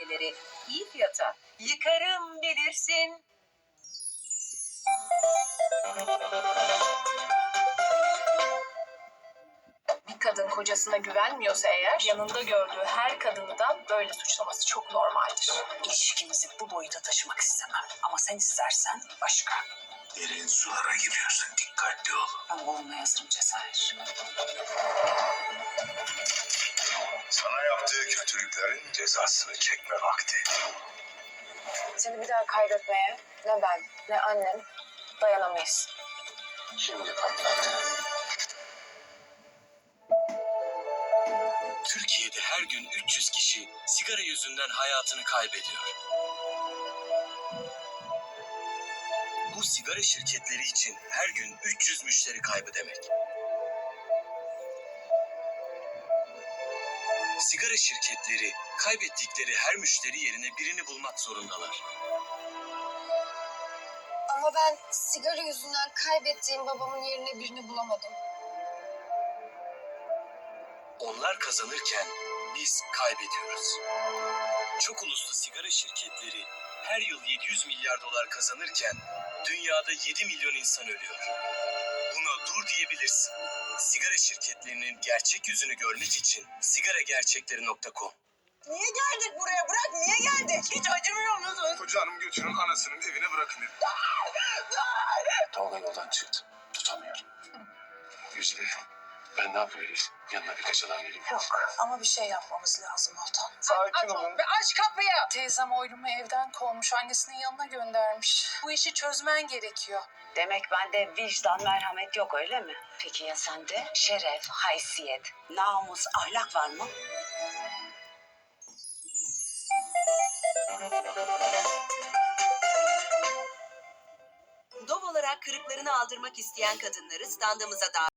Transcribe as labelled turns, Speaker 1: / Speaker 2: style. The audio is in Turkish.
Speaker 1: ülkeleri iyi fiyata yıkarım bilirsin.
Speaker 2: Bir kadın kocasına güvenmiyorsa eğer yanında gördüğü her kadını da böyle suçlaması çok normaldir.
Speaker 3: İlişkimizi bu boyuta taşımak istemem. Ama sen istersen başka.
Speaker 4: Derin sulara giriyorsun dikkatli ol.
Speaker 3: Ben boğulmaya hazırım Cezayir.
Speaker 4: Yaptığı kötülüklerin cezasını çekme vakti.
Speaker 2: Seni bir daha kaybetmeye ne ben ne annem dayanamayız.
Speaker 4: Şimdi patladı.
Speaker 5: Türkiye'de her gün 300 kişi sigara yüzünden hayatını kaybediyor. Bu sigara şirketleri için her gün 300 müşteri kaybı demek. Sigara şirketleri kaybettikleri her müşteri yerine birini bulmak zorundalar.
Speaker 6: Ama ben sigara yüzünden kaybettiğim babamın yerine birini bulamadım.
Speaker 5: Onlar kazanırken biz kaybediyoruz. Çok uluslu sigara şirketleri her yıl 700 milyar dolar kazanırken dünyada 7 milyon insan ölüyor. Buna dur diyebilirsin. Sigara şirketlerinin gerçek yüzünü görmek için sigaragerçekleri.com
Speaker 3: Niye geldik buraya? Bırak niye geldik? Hiç acımıyor musun?
Speaker 4: Koca hanım götürün anasının evine bırakın dedi. Tolga yoldan çıktı. Tutamıyorum. Güzide ben ne Elif? Yanına birkaç adam geleyim.
Speaker 3: Yok ama bir şey yapmamız lazım Oltan.
Speaker 4: Sakin olun.
Speaker 3: Aç kapıyı.
Speaker 2: Teyzem oylumu evden kovmuş annesinin yanına göndermiş. Bu işi çözmen gerekiyor.
Speaker 7: Demek bende vicdan, merhamet yok öyle mi? Peki ya sende? Şeref, haysiyet, namus, ahlak var mı?
Speaker 1: Dov olarak kırıklarını aldırmak isteyen kadınları standımıza davet